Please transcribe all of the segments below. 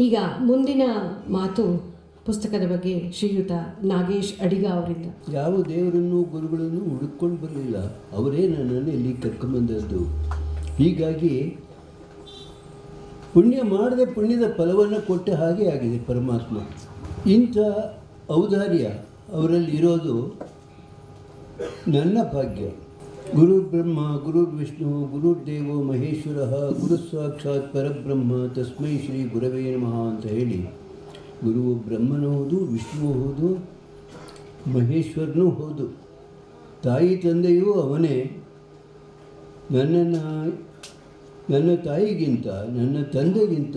ಈಗ ಮುಂದಿನ ಮಾತು ಪುಸ್ತಕದ ಬಗ್ಗೆ ಶ್ರೀಯುತ ನಾಗೇಶ್ ಅಡಿಗ ಅವರಿಂದ. ಯಾವ ದೇವರನ್ನು ಗುರುಗಳನ್ನು ಹುಡುಕೊಂಡು ಬರಲಿಲ್ಲ. ಅವರೇ ನನ್ನನ್ನು ಇಲ್ಲಿ ಕರ್ಕೊಂಬಂದದ್ದು ಹೀಗಾಗಿ ಪುಣ್ಯ ಮಾಡದೆ ಪುಣ್ಯದ ಫಲವನ್ನು ಕೊಟ್ಟ ಹಾಗೆ ಆಗಿದೆ ಪರಮಾತ್ಮ. ಇಂಥ ಔದಾರ್ಯ ಅವರಲ್ಲಿ ಇರೋದು ನನ್ನ ಭಾಗ್ಯ. ಗುರು ವಿಷ್ಣು ಗುರುದೇವೋ ಮಹೇಶ್ವರ ಗುರು ಸಾಕ್ಷಾತ್ ಪರಬ್ರಹ್ಮ ತಸ್ಮೈ ಶ್ರೀ ಗುರವೇ ನಮಃ ಅಂತ ಹೇಳಿ ಗುರು ಬ್ರಹ್ಮನೂ ಹೌದು ವಿಷ್ಣು ಹೌದು, ಮಹೇಶ್ವರನೂ ಹೌದು. ತಾಯಿ ತಂದೆಯೂ ಅವನೇ. ನನ್ನನ್ನು, ನನ್ನ ತಾಯಿಗಿಂತ, ನನ್ನ ತಂದೆಗಿಂತ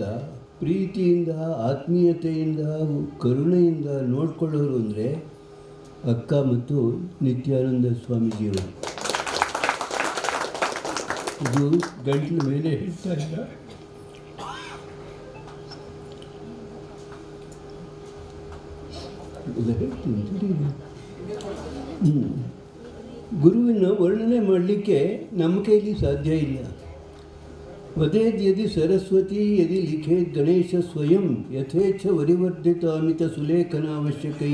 ಪ್ರೀತಿಯಿಂದ, ಆತ್ಮೀಯತೆಯಿಂದ, ಕರುಣೆಯಿಂದ ನೋಡಿಕೊಳ್ಳೋರು ಅಂದರೆ ಅಕ್ಕ ಮತ್ತು ನಿತ್ಯಾನಂದ ಸ್ವಾಮೀಜಿಯವರು. ಇದು ಗಂಟ್ಲ ಮೇಲೆ ಹೇಳ್ತಾ ಇಲ್ಲ ಇದು ಹೇಳ್ತೀನಿ ತಡೀರಿ. ಹ್ಮ್. ಗುರುವಿನ ವರ್ಣನೆ ಮಾಡಲಿಕ್ಕೆ ನಮ್ಮ ಕೈಲಿ ಸಾಧ್ಯ ಇಲ್ಲ ವದೇದ್ ಯದಿ ಸರಸ್ವತಿ ಯದಿ ಲಿಖೇದ್ ಗಣೇಶ ಸ್ವಯಂ ಯಥೇಚ್ಛ ವರಿವರ್ಧಿತಾಮಿತ ಸುಲೇಖನಾವಶ್ಯಕೈ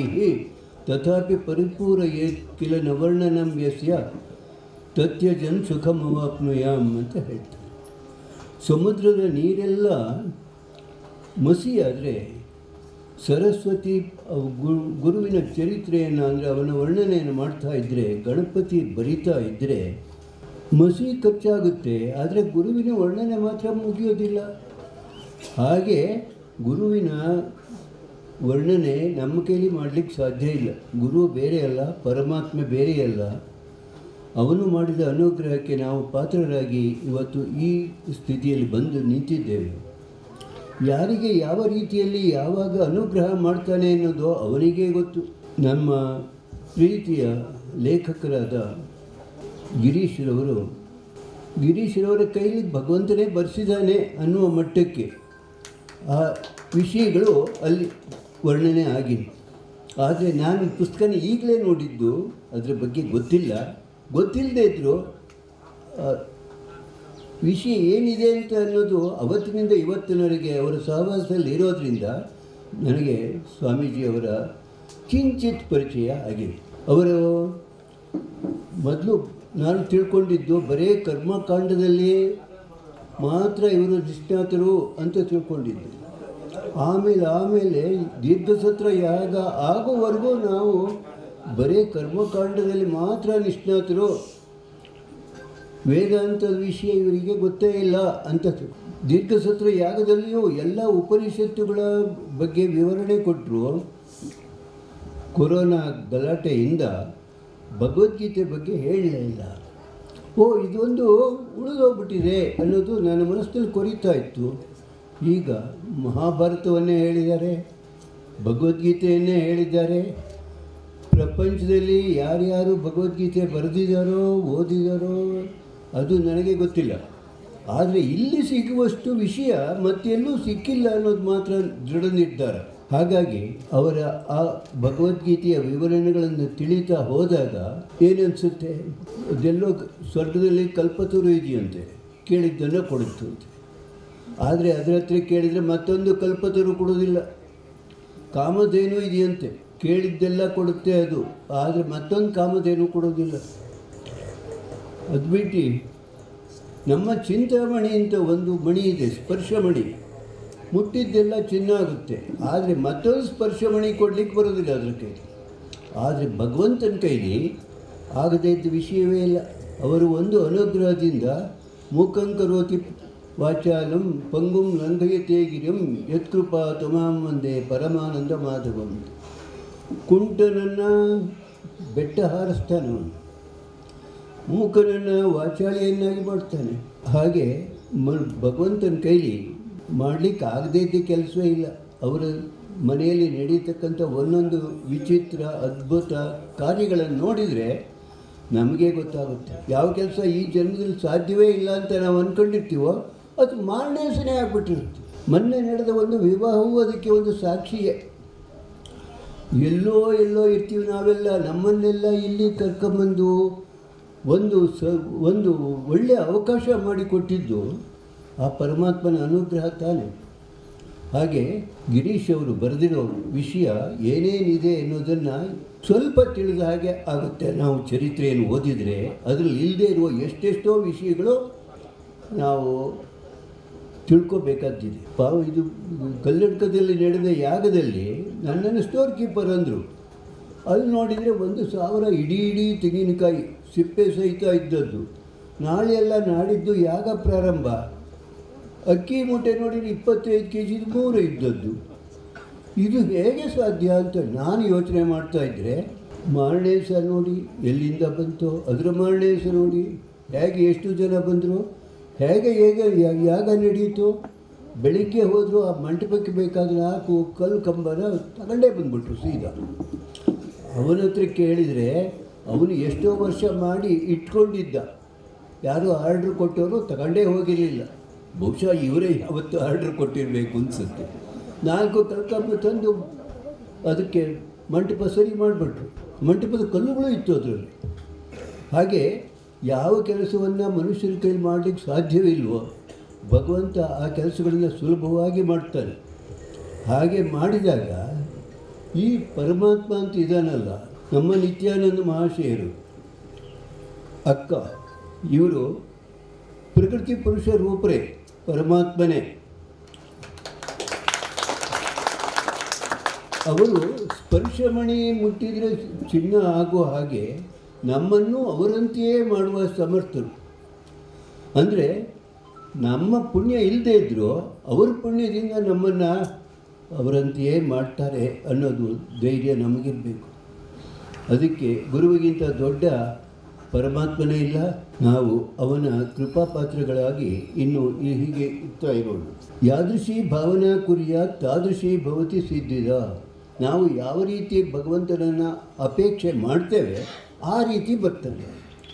ತಥಾಪಿ ಪರಿಪೂರಯೇತ್ ಕಿಲ ನವರ್ಣನಂ ಯಸ್ಯ ತತ್ಯಜನ್ ಸುಖಮವಾಪ್ನುಯಾಮ್ ಅಂತ ಹೇಳ್ತಾರೆ. ಸಮುದ್ರದ ನೀರೆಲ್ಲ ಮಸಿಯಾದರೆ ಸರಸ್ವತಿ ಗುರುವಿನ ಚರಿತ್ರೆಯನ್ನು ಅಂದರೆ ಅವನ ವರ್ಣನೆಯನ್ನು ಮಾಡ್ತಾ ಇದ್ದರೆ ಗಣಪತಿ ಬರಿತಾ ಇದ್ದರೆ ಮಸಿ ಖರ್ಚಾಗುತ್ತೆ, ಆದರೆ ಗುರುವಿನ ವರ್ಣನೆ ಮಾತ್ರ ಮುಗಿಯೋದಿಲ್ಲ. ಹಾಗೆ ಗುರುವಿನ ವರ್ಣನೆ ನಮ್ಮ ಕೈಲಿ ಮಾಡಲಿಕ್ಕೆ ಸಾಧ್ಯ ಇಲ್ಲ. ಗುರು ಬೇರೆಯಲ್ಲ ಪರಮಾತ್ಮ ಬೇರೆಯಲ್ಲ. ಅವನು ಮಾಡಿದ ಅನುಗ್ರಹಕ್ಕೆ ನಾವು ಪಾತ್ರರಾಗಿ ಇವತ್ತು ಈ ಸ್ಥಿತಿಯಲ್ಲಿ ಬಂದು ನಿಂತಿದ್ದೇವೆ. ಯಾರಿಗೆ ಯಾವ ರೀತಿಯಲ್ಲಿ ಯಾವಾಗ ಅನುಗ್ರಹ ಮಾಡ್ತಾನೆ ಅನ್ನೋದು ಅವನಿಗೇ ಗೊತ್ತು. ನಮ್ಮ ಪ್ರೀತಿಯ ಲೇಖಕರಾದ ಗಿರೀಶ್ರವರು, ಗಿರೀಶ್ರವರ ಕೈಲಿ ಭಗವಂತನೇ ಬರೆಸಿದ್ದಾನೆ ಅನ್ನುವ ಮಟ್ಟಕ್ಕೆ ಆ ವಿಷಯಗಳು ಅಲ್ಲಿ ವರ್ಣನೆ ಆಗಿದೆ ಆದರೆ ನಾನು ಪುಸ್ತಕನ ಈಗಲೇ ನೋಡಿದ್ದು ಅದರ ಬಗ್ಗೆ ಗೊತ್ತಿಲ್ಲ. ಗೊತ್ತಿಲ್ಲದೆ ಇದ್ದರೂ ವಿಷಯ ಏನಿದೆ ಅಂತ ಅನ್ನೋದು ಅವತ್ತಿನಿಂದ ಇವತ್ತಿನವರೆಗೆ ಅವರ ಸಹವಾಸದಲ್ಲಿ ಇರೋದ್ರಿಂದ ನನಗೆ ಸ್ವಾಮೀಜಿಯವರ ಕಿಂಚಿತ್ ಪರಿಚಯ ಆಗಿದೆ. ಅವರು ಮೊದಲು ನಾನು ತಿಳ್ಕೊಂಡಿದ್ದು ಬರೇ ಕರ್ಮಕಾಂಡದಲ್ಲಿ ಮಾತ್ರ ಇವರು ನಿಷ್ಣಾತರು ಅಂತ ತಿಳ್ಕೊಂಡಿದ್ದೆ. ಆಮೇಲೆ ಆಮೇಲೆ ದೀರ್ಘಸತ್ರ ಯಾಗ ಆಗೋವರೆಗೂ ನಾವು ಬರೇ ಕರ್ಮಕಾಂಡದಲ್ಲಿ ಮಾತ್ರ ನಿಷ್ಣಾತರು. ವೇದಾಂತದ ವಿಷಯ ಇವರಿಗೆ ಗೊತ್ತೇ ಇಲ್ಲ ಅಂತ ದೀರ್ಘಸತ್ರ ಯಾಗದಲ್ಲಿಯೂ ಎಲ್ಲ ಉಪನಿಷತ್ತುಗಳ ಬಗ್ಗೆ ವಿವರಣೆ ಕೊಟ್ಟರು ಕೊರೋನಾ ಗಲಾಟೆಯಿಂದ ಭಗವದ್ಗೀತೆ ಬಗ್ಗೆ ಹೇಳಲೇ ಇಲ್ಲ. ಓ, ಇದೊಂದು ಉಳಿದೋಗ್ಬಿಟ್ಟಿದೆ ಅನ್ನೋದು ನನ್ನ ಮನಸ್ಸಲ್ಲಿ ಕೊರಿತಾ ಇತ್ತು. ಈಗ ಮಹಾಭಾರತವನ್ನೇ ಹೇಳಿದ್ದಾರೆ, ಭಗವದ್ಗೀತೆಯನ್ನೇ ಹೇಳಿದ್ದಾರೆ ಪ್ರಪಂಚದಲ್ಲಿ ಯಾರ್ಯಾರು ಭಗವದ್ಗೀತೆ ಬರೆದಿದ್ದಾರೋ ಓದಿದಾರೋ ಅದು ನನಗೆ ಗೊತ್ತಿಲ್ಲ. ಆದರೆ ಇಲ್ಲಿ ಸಿಗುವಷ್ಟು ವಿಷಯ ಮತ್ತೆಲ್ಲೂ ಸಿಕ್ಕಿಲ್ಲ ಅನ್ನೋದು ಮಾತ್ರ ದೃಢ ನಿರ್ಧಾರ. ಹಾಗಾಗಿ ಅವರ ಆ ಭಗವದ್ಗೀತೆಯ ವಿವರಣೆಗಳನ್ನು ತಿಳಿತಾ ಹೋದಾಗ ಏನನ್ಸುತ್ತೆ? ಅದೆಲ್ಲೋ ಸ್ವರ್ಗದಲ್ಲಿ ಕಲ್ಪತೂರು ಇದೆಯಂತೆ, ಕೇಳಿದ್ದನ್ನು ಕೊಡುತ್ತಂತೆ. ಆದರೆ ಅದರ ಹತ್ರ ಕೇಳಿದರೆ ಮತ್ತೊಂದು ಕಲ್ಪತೂರು ಕೊಡೋದಿಲ್ಲ ಕಾಮಧೇನು ಇದೆಯಂತೆ. ಕೇಳಿದ್ದೆಲ್ಲ ಕೊಡುತ್ತೆ ಅದು. ಆದರೆ ಮತ್ತೊಂದು ಕಾಮಧೇನು ಕೊಡೋದಿಲ್ಲ ಅದು ಬಿಟ್ಟು ನಮ್ಮ ಚಿಂತಾಮಣಿ ಅಂತ ಒಂದು ಮಣಿ ಇದೆ ಸ್ಪರ್ಶಮಣಿ ಮುಟ್ಟಿದ್ದೆಲ್ಲ ಚಿನ್ನ ಆಗುತ್ತೆ ಆದರೆ ಮತ್ತೊಂದು ಸ್ಪರ್ಶಮಣಿ ಕೊಡಲಿಕ್ಕೆ ಬರೋದಿಲ್ಲ ಅದಕ್ಕೆ. ಆದರೆ ಭಗವಂತನ ಕೈಲಿ ಆಗದೇ ಇದ್ದ ವಿಷಯವೇ ಇಲ್ಲ. ಅವರು ಒಂದು ಅನುಗ್ರಹದಿಂದ ಮೂಕಂಕರೋತಿ ವಾಚಾಲಂ ಪಂಗುಂ ಲಂಘಯತೆ ತೇಗಿರಂ ಯತ್ಕೃಪಾ ತುಮಾಂ ಒಂದೇ ಪರಮಾನಂದ ಮಾಧವಂ. ಕುಂಟನನ್ನು ಬೆಟ್ಟ ಹಾರಿಸ್ತಾನೆ ಅವನು. ಮೂಕನನ್ನು ವಾಚಾಳಿಯನ್ನಾಗಿ ಮಾಡ್ತಾನೆ. ಹಾಗೆ ಮ ಭಗವಂತನ ಕೈಲಿ ಮಾಡಲಿಕ್ಕೆ ಆಗದೇ ಇದ್ದ ಕೆಲಸವೇ ಇಲ್ಲ. ಅವರ ಮನೆಯಲ್ಲಿ ನಡೀತಕ್ಕಂಥ ಒಂದೊಂದು ವಿಚಿತ್ರ, ಅದ್ಭುತ ಕಾರ್ಯಗಳನ್ನು ನೋಡಿದರೆ ನಮಗೆ ಗೊತ್ತಾಗುತ್ತೆ. ಯಾವ ಕೆಲಸ ಈ ಜನ್ಮದಲ್ಲಿ ಸಾಧ್ಯವೇ ಇಲ್ಲ ಅಂತ ನಾವು ಅಂದ್ಕೊಂಡಿರ್ತೀವೋ ಅದು ಮಾರನೇ ಸನೇ ಆಗ್ಬಿಟ್ಟಿರುತ್ತೆ. ಮೊನ್ನೆ ನಡೆದ ಒಂದು ವಿವಾಹವು ಅದಕ್ಕೆ ಒಂದು ಸಾಕ್ಷಿಯೇ. ಎಲ್ಲೋ ಎಲ್ಲೋ ಇರ್ತೀವಿ ನಾವೆಲ್ಲ, ನಮ್ಮನ್ನೆಲ್ಲ ಇಲ್ಲಿ ಕರ್ಕೊಂಬಂದು ಒಂದು ಸ, ಒಂದು ಒಳ್ಳೆಯ ಅವಕಾಶ ಮಾಡಿಕೊಟ್ಟಿದ್ದು ಆ ಪರಮಾತ್ಮನ ಅನುಗ್ರಹ ತಾನೆ. ಹಾಗೆ ಗಿರೀಶ್ ಅವರು ಬರೆದಿರೋ ವಿಷಯ ಏನೇನಿದೆ ಅನ್ನೋದನ್ನು ಸ್ವಲ್ಪ ತಿಳಿದ ಹಾಗೆ ಆಗುತ್ತೆ. ನಾವು ಚರಿತ್ರೆಯನ್ನು ಓದಿದರೆ ಅದರಲ್ಲಿ ಇಲ್ಲದೆ ಇರುವ ಎಷ್ಟೆಷ್ಟೋ ವಿಷಯಗಳು ನಾವು ತಿಳ್ಕೊಬೇಕಾದ್ದಿದೆ ಪಾವ ಇದು ಕಲ್ಲಡ್ಕದಲ್ಲಿ ನಡೆದ ಯಾಗದಲ್ಲಿ ನನ್ನನ್ನು ಸ್ಟೋರ್ ಕೀಪರ್ ಅಂದರು. ಅಲ್ಲಿ ನೋಡಿದರೆ ಒಂದು ಸಾವಿರ ಇಡೀ ಇಡೀ ತೆಂಗಿನಕಾಯಿ ಸಿಪ್ಪೆ ಸಹಿತ ಇದ್ದದ್ದು. ನಾಳೆ ಎಲ್ಲ ನಾಡಿದ್ದು ಯಾಗ ಪ್ರಾರಂಭ? ಅಕ್ಕಿ ಮೂಟೆ ನೋಡಿದರೆ ಇಪ್ಪತ್ತೈದು ಕೆ ಜಿದು ಮೂರು ಇದ್ದದ್ದು. ಇದು ಹೇಗೆ ಸಾಧ್ಯ ಅಂತ ನಾನು ಯೋಚನೆ ಮಾಡ್ತಾ ಇದ್ದರೆ ಮಾರನೇ ದಿವಸ ನೋಡಿ ಎಲ್ಲಿಂದ ಬಂತು, ಅದರ ಮಾರನೇ ದಿವಸ ನೋಡಿ ಹೇಗೆ ಎಷ್ಟು ಜನ ಬಂದರು, ಹೇಗೆ ಹೇಗೆ ಯಾಗ ನಡೆಯಿತು ಬೆಳಿಗ್ಗೆ ಹೋದರೂ ಆ ಮಂಟಪಕ್ಕೆ ಬೇಕಾದ ನಾಲ್ಕು ಕಲ್ಲು, ಕಂಬನ ತಗೊಂಡೇ ಬಂದ್ಬಿಟ್ರು ಸೀದಾ. ಅವನ ಹತ್ರ ಕೇಳಿದರೆ ಅವನು ಎಷ್ಟೋ ವರ್ಷ ಮಾಡಿ ಇಟ್ಕೊಂಡಿದ್ದ. ಯಾರು ಆರ್ಡ್ರ್ ಕೊಟ್ಟವರು ತಗೊಂಡೇ ಹೋಗಿರಲಿಲ್ಲ. ಬಹುಶಃ ಇವರೇ ಯಾವತ್ತು ಆರ್ಡ್ರ್ ಕೊಟ್ಟಿರಬೇಕು ಅನಿಸುತ್ತೆ. ನಾಲ್ಕು ಕಲ್ಕಂಬ ತಂದು ಅದಕ್ಕೆ ಮಂಟಪ ಸರಿ ಮಾಡಿಬಿಟ್ರು. ಮಂಟಪದ ಕಲ್ಲುಗಳು ಇತ್ತು ಅದರಲ್ಲಿ. ಹಾಗೆ ಯಾವ ಕೆಲಸವನ್ನು ಮನುಷ್ಯರ ಕೈಲಿ ಮಾಡಲಿಕ್ಕೆ ಸಾಧ್ಯವಿಲ್ವೋ ಭಗವಂತ ಆ ಕೆಲಸಗಳನ್ನು ಸುಲಭವಾಗಿ ಮಾಡ್ತಾನೆ. ಹಾಗೆ ಮಾಡಿದಾಗ ಈ ಪರಮಾತ್ಮ ಅಂತ ಇದಾನಲ್ಲ, ನಮ್ಮ ನಿತ್ಯಾನಂದ ಮಹಾಶಯರು, ಅಕ್ಕ, ಇವರು ಪ್ರಕೃತಿ ಪುರುಷ ರೂಪರೇ, ಪರಮಾತ್ಮನೇ. ಅವರು ಸ್ಪರ್ಶಮಣಿ ಮುಟ್ಟಿದರೆ ಚಿನ್ನ ಆಗುವ ಹಾಗೆ ನಮ್ಮನ್ನು ಅವರಂತೆಯೇ ಮಾಡುವ ಸಮರ್ಥರು. ಅಂದರೆ ನಮ್ಮ ಪುಣ್ಯ ಇಲ್ಲದೆ ಇದ್ದರೂ ಅವರ ಪುಣ್ಯದಿಂದ ನಮ್ಮನ್ನು ಅವರಂತೆಯೇ ಮಾಡ್ತಾರೆ ಅನ್ನೋದು ಧೈರ್ಯ ನಮಗಿರಬೇಕು. ಅದಕ್ಕೆ ಗುರುವಿಗಿಂತ ದೊಡ್ಡ ಪರಮಾತ್ಮನೇ ಇಲ್ಲ, ನಾವು ಅವನ ಕೃಪಾಪಾತ್ರಗಳಾಗಿ ಇನ್ನು ಈ ಹೀಗೆ ಇರ್ತಾ ಇರೋಣ ಯಾದೃಶಿ ಭಾವನಾ ಕುರಿಯ ತಾದೃಶಿ ಭವತಿ ಸಿದ್ಧಿದ. ನಾವು ಯಾವ ರೀತಿ ಭಗವಂತನನ್ನು ಅಪೇಕ್ಷೆ ಮಾಡ್ತೇವೆ, ಆ ರೀತಿ ಬರ್ತಾನೆ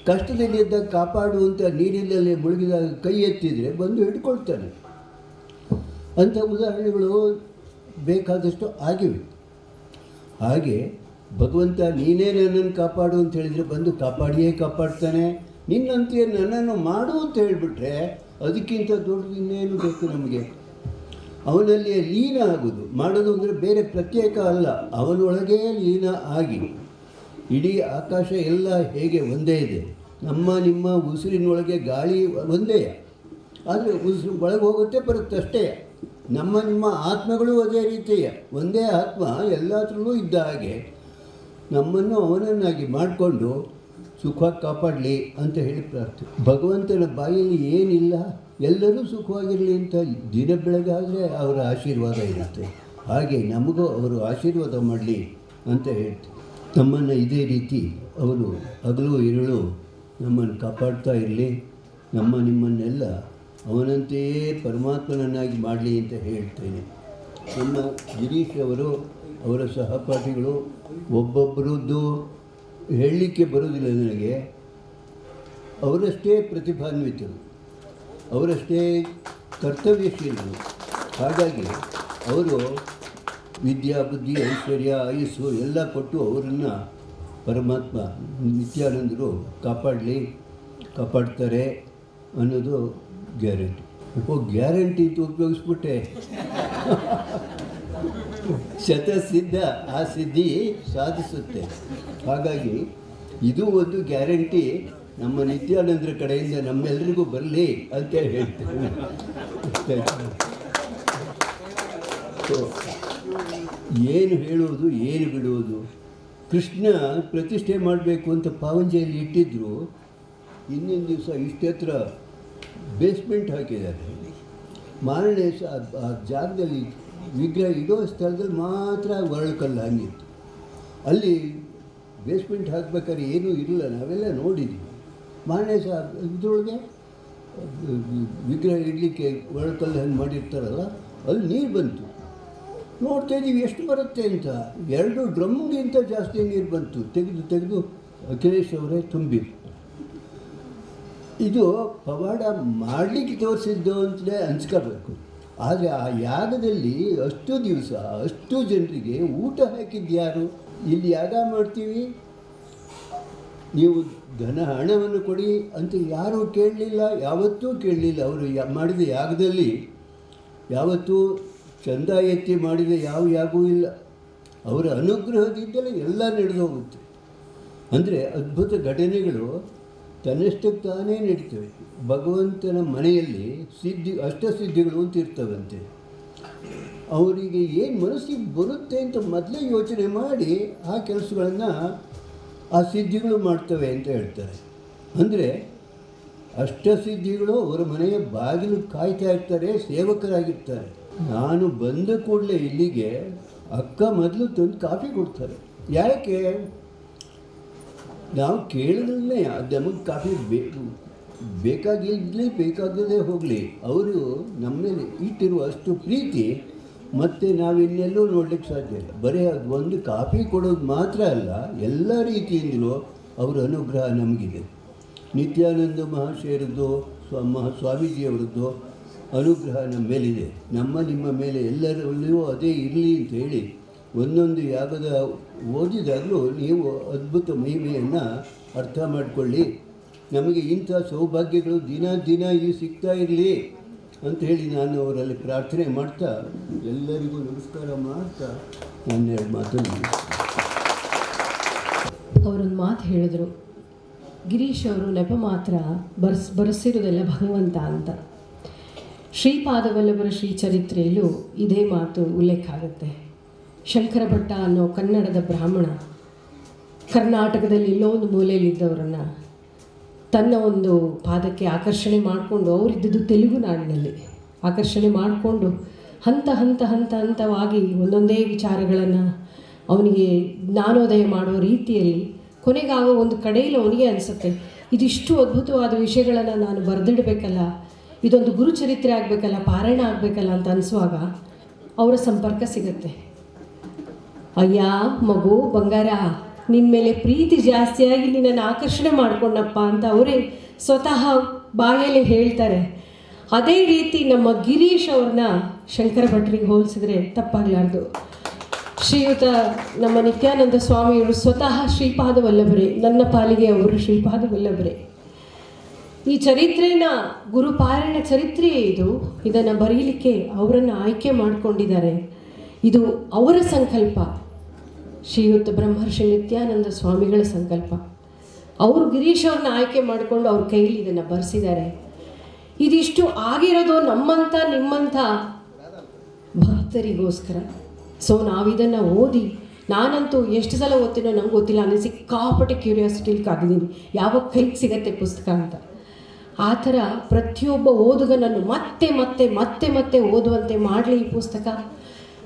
ಕಷ್ಟದಲ್ಲಿದ್ದ ಕಾಪಾಡುವಂಥ ನೀರಿನಲ್ಲಿ ಮುಳುಗಿದಾಗ ಕೈ ಎತ್ತಿದರೆ ಬಂದು ಹಿಡ್ಕೊಳ್ತಾನೆ. ಅಂಥ ಉದಾಹರಣೆಗಳು ಬೇಕಾದಷ್ಟು ಆಗಿವೆ. ಹಾಗೆ ಭಗವಂತ ನೀನೇ ನನ್ನನ್ನು ಕಾಪಾಡು ಅಂತ ಹೇಳಿದರೆ ಬಂದು ಕಾಪಾಡಿಯೇ ಕಾಪಾಡ್ತಾನೆ. ನಿನ್ನಂತೆಯೇ ನನ್ನನ್ನು ಮಾಡು ಅಂತ ಹೇಳಿಬಿಟ್ರೆ ಅದಕ್ಕಿಂತ ದೊಡ್ಡದು ಇನ್ನೇನು ಬೇಕು ನಮಗೆ? ಅವನಲ್ಲಿ ಲೀನ ಆಗೋದು ಮಾಡೋದು ಅಂದರೆ ಬೇರೆ ಪ್ರತ್ಯೇಕ ಅಲ್ಲ. ಅವನೊಳಗೇ ಲೀನ ಆಗಿ ಇಡೀ ಆಕಾಶ ಎಲ್ಲ ಹೇಗೆ ಒಂದೇ ಇದೆ? ನಮ್ಮ ನಿಮ್ಮ ಉಸಿರಿನೊಳಗೆ ಗಾಳಿ ಒಂದೇ. ಆದರೆ ಉಸಿರು ಒಳಗೆ ಹೋಗುತ್ತೆ ಬರುತ್ತೆ ಅಷ್ಟೇ. ನಮ್ಮ ನಿಮ್ಮ ಆತ್ಮಗಳು ಅದೇ ರೀತಿಯ ಒಂದೇ ಆತ್ಮ ಎಲ್ಲಾದ್ರೂ ಇದ್ದ ಹಾಗೆ. ನಮ್ಮನ್ನು ಅವನನ್ನಾಗಿ ಮಾಡಿಕೊಂಡು ಸುಖವಾಗಿ ಕಾಪಾಡಲಿ ಅಂತ ಹೇಳಿ ಪ್ರಾರ್ಥನೆ ಭಗವಂತನ ಬಾಯಲ್ಲಿ ಏನಿಲ್ಲ, ಎಲ್ಲರೂ ಸುಖವಾಗಿರಲಿ ಅಂತ ದಿನ ಬೆಳಗಾದರೆ ಅವರ ಆಶೀರ್ವಾದ ಇರುತ್ತೆ. ಹಾಗೆ ನಮಗೂ ಅವರು ಆಶೀರ್ವಾದ ಮಾಡಲಿ ಅಂತ ಹೇಳ್ತೀವಿ. ನಮ್ಮನ್ನು ಇದೇ ರೀತಿ ಅವರು ಹಗಲು ಇರುಳು ನಮ್ಮನ್ನು ಕಾಪಾಡ್ತಾ ಇರಲಿ. ನಮ್ಮ ನಿಮ್ಮನ್ನೆಲ್ಲ ಅವನಂತೆಯೇ ಪರಮಾತ್ಮನನ್ನಾಗಿ ಮಾಡಲಿ ಅಂತ ಹೇಳ್ತೇನೆ. ನಮ್ಮ ಗಿರೀಶ್ ಅವರು, ಅವರ ಸಹಪಾಠಿಗಳು ಒಬ್ಬೊಬ್ಬರದ್ದು ಹೇಳಲಿಕ್ಕೆ ಬರೋದಿಲ್ಲ ನನಗೆ. ಅವರಷ್ಟೇ ಪ್ರತಿಭಾನ್ವಿತರು, ಅವರಷ್ಟೇ ಕರ್ತವ್ಯಶೀಲರು. ಹಾಗಾಗಿ ಅವರು ವಿದ್ಯಾ ಬುದ್ಧಿ ಐಶ್ವರ್ಯ ಆಯುಸ್ಸು ಎಲ್ಲ ಕೊಟ್ಟು ಅವರನ್ನು ಪರಮಾತ್ಮ ನಿತ್ಯಾನಂದರು ಕಾಪಾಡಲಿ ಕಾಪಾಡ್ತಾರೆ ಅನ್ನೋದು ಗ್ಯಾರಂಟಿ. ಓ ಗ್ಯಾರಂಟಿ ಅಂತ ಉಪಯೋಗಿಸ್ಬಿಟ್ಟೆ. ಶತಸಿದ್ಧ ಆ ಸಿದ್ಧಿ ಸಾಧಿಸುತ್ತೆ. ಹಾಗಾಗಿ ಇದು ಒಂದು ಗ್ಯಾರಂಟಿ ನಮ್ಮ ನಿತ್ಯಾನಂದರ ಕಡೆಯಿಂದ ನಮ್ಮೆಲ್ಲರಿಗೂ ಬರಲಿ ಅಂತ ಹೇಳ್ತೇನೆ. ಸೊ, ಏನು ಹೇಳುವುದು ಏನು ಬಿಡುವುದು ಕೃಷ್ಣ ಪ್ರತಿಷ್ಠೆ ಮಾಡಬೇಕು ಅಂತ ಪಾವಂಜೆಯಲ್ಲಿ ಇಟ್ಟಿದ್ರು. ಇನ್ನೊಂದು ದಿವಸ ಇಷ್ಟೆತ್ರ ಬೇಸ್ಮೆಂಟ್ ಹಾಕಿದ್ದಾರೆ ಮಾರನೇ ಆ- ಜಾಗದಲ್ಲಿ ವಿಗ್ರಹ ಇಡೋ ಸ್ಥಳದಲ್ಲಿ ಮಾತ್ರ ಒರಳುಕಲ್ಲು ಹಂಗಿತ್ತು. ಅಲ್ಲಿ ಬೇಸ್ಮೆಂಟ್ ಹಾಕ್ಬೇಕಾದ್ರೆ ಏನೂ ಇರಲಿಲ್ಲ. ನಾವೆಲ್ಲ ನೋಡಿದ್ದೀವಿ ಮಾರನೇ ಇದ್ರೊಳಗೆ ವಿಗ್ರಹ ಇಡಲಿಕ್ಕೆ ಒರಳುಕಲ್ಲು ಹಂಗೆ ಮಾಡಿರ್ತಾರಲ್ಲ, ಅಲ್ಲಿ ನೀರು ಬಂತು. ನೋಡ್ತಾ ಇದ್ದೀವಿ ಎಷ್ಟು ಬರುತ್ತೆ ಅಂತ. ಎರಡು ಡ್ರಮ್ಗಿಂತ ಜಾಸ್ತಿ ನೀರು ಬಂತು. ತೆಗೆದು ತೆಗೆದು ಅಖಿಲೇಶ್ ಅವರೇ ತುಂಬಿ ಇದು ಪವಾಡ ಮಾಡಲಿಕ್ಕೆ ತೋರಿಸಿದ್ದು ಅಂತಲೇ ಅನ್ಸ್ಕೋಬೇಕು ಆದರೆ ಆ ಯಾಗದಲ್ಲಿ ಅಷ್ಟು ದಿವಸ, ಅಷ್ಟು ಜನರಿಗೆ ಊಟ ಹಾಕಿದ್ದು ಯಾರು? ಇಲ್ಲಿ ಯಾಗ ಮಾಡ್ತೀವಿ? ನೀವು ಧನ ಹಣವನ್ನು ಕೊಡಿ ಅಂತ ಯಾರೂ ಕೇಳಲಿಲ್ಲ. ಯಾವತ್ತೂ ಕೇಳಲಿಲ್ಲ. ಅವರು ಮಾಡಿದ ಯಾಗದಲ್ಲಿ ಯಾವತ್ತೂ ಚಂದ ಎತ್ತಿ ಮಾಡಿದ ಯಾವ ಯಾಗೂ ಇಲ್ಲ. ಅವರ ಅನುಗ್ರಹದಿಂದಲೇ ಎಲ್ಲ ನಡೆದು ಹೋಗುತ್ತೆ ಅಂದರೆ ಅದ್ಭುತ ಘಟನೆಗಳು ತನ್ನಷ್ಟಕ್ಕೆ ತಾನೇ ನಡೀತವೆ. ಭಗವಂತನ ಮನೆಯಲ್ಲಿ ಸಿದ್ಧಿ ಅಷ್ಟಸಿದ್ಧಿಗಳು ಅಂತ ಇರ್ತವಂತೆ. ಅವರಿಗೆ ಏನು ಮನಸ್ಸಿಗೆ ಬರುತ್ತೆ ಅಂತ ಮೊದಲೇ ಯೋಚನೆ ಮಾಡಿ ಆ ಕೆಲಸಗಳನ್ನು ಆ ಸಿದ್ಧಿಗಳು ಮಾಡ್ತವೆ ಅಂತ ಹೇಳ್ತಾರೆ. ಅಂದರೆ ಅಷ್ಟಸಿದ್ಧಿಗಳು ಅವರ ಮನೆಯ ಬಾಗಿಲು ಕಾಯ್ತಾ ಇರ್ತಾರೆ, ಸೇವಕರಾಗಿರ್ತಾರೆ. ನಾನು ಬಂದ ಕೂಡಲೇ ಇಲ್ಲಿಗೆ ಅಕ್ಕ ಮೊದಲು ತಂದು ಕಾಫಿ ಕೊಡ್ತಾರೆ. ಯಾಕೆ? ನಾವು ಕೇಳಿದ್ರೆ ನಮಗೆ ಕಾಫಿ ಬೇಕು ಬೇಕಾಗಿರಲಿ ಬೇಕಾಗದೇ ಹೋಗಲಿ. ಅವರು ನಮ್ಮ ಮೇಲೆ ಇಟ್ಟಿರುವ ಅಷ್ಟು ಪ್ರೀತಿ ಮತ್ತು ನಾವಿನ್ನೆಲ್ಲೂ ನೋಡ್ಲಿಕ್ಕೆ ಸಾಧ್ಯ ಇಲ್ಲ. ಬರೀ ಅದು ಒಂದು ಕಾಫಿ ಕೊಡೋದು ಮಾತ್ರ ಅಲ್ಲ, ಎಲ್ಲ ರೀತಿಯಿಂದಲೂ ಅವರ ಅನುಗ್ರಹ ನಮಗಿದೆ. ನಿತ್ಯಾನಂದ ಮಹಾಶಯರದ್ದು ಸ್ವ, ಮಹಾ, ಸ್ವಾಮೀಜಿಯವರದ್ದು ಅನುಗ್ರಹ ನಮ್ಮ ಮೇಲಿದೆ. ನಮ್ಮ ನಿಮ್ಮ ಮೇಲೆ ಎಲ್ಲರಲ್ಲಿಯೂ ಅದೇ ಇರಲಿ ಅಂತ ಹೇಳಿ, ಒಂದೊಂದು ಯಾಗದ ಓದಿದಾಗಲೂ ನೀವು ಅದ್ಭುತ ಮಹಿಮೆಯನ್ನು ಅರ್ಥ ಮಾಡಿಕೊಳ್ಳಿ. ನಮಗೆ ಇಂಥ ಸೌಭಾಗ್ಯಗಳು ದಿನ ದಿನ ಇಲ್ಲಿ ಸಿಗ್ತಾ ಇರಲಿ ಅಂತ ಹೇಳಿ ನಾನು ಅವರಲ್ಲಿ ಪ್ರಾರ್ಥನೆ ಮಾಡ್ತಾ ಎಲ್ಲರಿಗೂ ನಮಸ್ಕಾರ ಮಾಡ್ತಾ ನನ್ನ ಎರಡು ಮಾತನ್ನು ಅವರೊಂದು ಮಾತು ಹೇಳಿದರು. ಗಿರೀಶ್ ಅವರು ನೆಪ ಮಾತ್ರ ಬರ್ಸ್ ಬರೆಸಿರೋದೆಲ್ಲ ಭಗವಂತ ಅಂತ. ಶ್ರೀಪಾದವಲ್ಲಭರ ಶ್ರೀ ಚರಿತ್ರೆಯಲ್ಲೂ ಇದೇ ಮಾತು ಉಲ್ಲೇಖ ಆಗುತ್ತೆ. ಶಂಕರ ಭಟ್ಟ ಅನ್ನೋ ಕನ್ನಡದ ಬ್ರಾಹ್ಮಣ, ಕರ್ನಾಟಕದಲ್ಲಿ ಎಲ್ಲೋ ಒಂದು ಮೂಲೆಯಲ್ಲಿದ್ದವರನ್ನು ತನ್ನ ಒಂದು ಪಾದಕ್ಕೆ ಆಕರ್ಷಣೆ ಮಾಡಿಕೊಂಡು, ಅವರಿದ್ದದ್ದು ತೆಲುಗು ನಾಡಿನಲ್ಲಿ ಆಕರ್ಷಣೆ ಮಾಡಿಕೊಂಡು, ಹಂತ ಹಂತ ಹಂತ, ಹಂತವಾಗಿ ಒಂದೊಂದೇ ವಿಚಾರಗಳನ್ನು ಅವನಿಗೆ ಜ್ಞಾನೋದಯ ಮಾಡುವ ರೀತಿಯಲ್ಲಿ ಕೊನೆಗಾಗ ಒಂದು ಕಡೆಯಲ್ಲಿ ಅವನಿಗೆ ಅನಿಸುತ್ತೆ. ಇದಿಷ್ಟು ಅದ್ಭುತವಾದ ವಿಷಯಗಳನ್ನು ನಾನು ಬರೆದಿಡಬೇಕಲ್ಲ ಇದೊಂದು ಗುರುಚರಿತ್ರೆ ಆಗಬೇಕಲ್ಲ, ಪಾರಾಯಣ ಆಗಬೇಕಲ್ಲ ಅಂತ ಅನಿಸುವಾಗ ಅವರ ಸಂಪರ್ಕ ಸಿಗುತ್ತೆ. ಅಯ್ಯ, ಮಗು, ಬಂಗಾರ ನಿನ್ನ ಮೇಲೆ ಪ್ರೀತಿ ಜಾಸ್ತಿಯಾಗಿ ನಿನ್ನನ್ನು ಆಕರ್ಷಣೆ ಮಾಡಿಕೊಂಡಪ್ಪ ಅಂತ ಅವರೇ ಸ್ವತಃ ಬಾಯಲ್ಲಿ ಹೇಳ್ತಾರೆ. ಅದೇ ರೀತಿ ನಮ್ಮ ಗಿರೀಶ್ ಅವ್ರನ್ನ ಶಂಕರ ಭಟ್ರಿಗೆ ಹೋಲಿಸಿದ್ರೆ ತಪ್ಪಾಗಲಾರ್ದು. ಶ್ರೀಯುತ, ನಮ್ಮ ನಿತ್ಯಾನಂದ ಸ್ವಾಮಿಯವರು ಸ್ವತಃ ಶ್ರೀಪಾದ ವಲ್ಲಭರೇ ನನ್ನ ಪಾಲಿಗೆ ಅವರು ಶ್ರೀಪಾದ ವಲ್ಲಭರೇ ಈ ಚರಿತ್ರೆನ ಗುರುಪಾರಾಯಣ ಚರಿತ್ರೆಯೇ ಇದು. ಇದನ್ನು ಬರೀಲಿಕ್ಕೆ ಅವರನ್ನು ಆಯ್ಕೆ ಮಾಡಿಕೊಂಡಿದ್ದಾರೆ. ಇದು ಅವರ ಸಂಕಲ್ಪ. ಶ್ರೀಯುತ ಬ್ರಹ್ಮರ್ಷಿ ನಿತ್ಯಾನಂದ ಸ್ವಾಮಿಗಳ ಸಂಕಲ್ಪ. ಅವರು ಗಿರೀಶ್ ಅವ್ರನ್ನ ಆಯ್ಕೆ ಮಾಡಿಕೊಂಡು ಅವ್ರ ಕೈಲಿ ಇದನ್ನು ಬರೆಸಿದ್ದಾರೆ. ಇದಿಷ್ಟು ಆಗಿರೋದು ನಮ್ಮಂಥ ನಿಮ್ಮಂಥ ಭಕ್ತರಿಗೋಸ್ಕರ. ಸೊ ನಾವಿದನ್ನು ಓದಿ, ನಾನಂತೂ ಎಷ್ಟು ಸಲ ಓದ್ತೀನೋ ನಂಗೆ ಗೊತ್ತಿಲ್ಲ ಅನ್ನಿಸಿ ಸಿಕ್ಕಾಪಟ್ಟೆ ಕ್ಯೂರಿಯಾಸಿಟಿಲಿ ಕಾಗಿದ್ದೀನಿ ಯಾವಾಗ ಕೈಗೆ ಸಿಗತ್ತೆ ಪುಸ್ತಕ ಅಂತ. ಆ ಥರ ಪ್ರತಿಯೊಬ್ಬ ಓದುಗನನ್ನು ಮತ್ತೆ ಮತ್ತೆ ಮತ್ತೆ ಮತ್ತೆ ಓದುವಂತೆ ಮಾಡಲಿ ಈ ಪುಸ್ತಕ.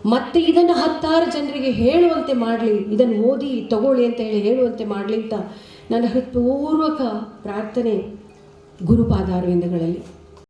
ಮತ್ತೆ ಇದನ್ನು ಹತ್ತಾರು ಜನರಿಗೆ ಹೇಳುವಂತೆ ಮಾಡಲಿ, ಇದನ್ನು ಓದಿ ತಗೊಳ್ಳಿ ಅಂತ ಹೇಳಿ ಹೇಳುವಂತೆ ಮಾಡಲಿ ಅಂತ ನನ್ನ ಹೃತ್ಪೂರ್ವಕ ಪ್ರಾರ್ಥನೆ ಗುರುಪಾದಾರವಿಂದಗಳಲ್ಲಿ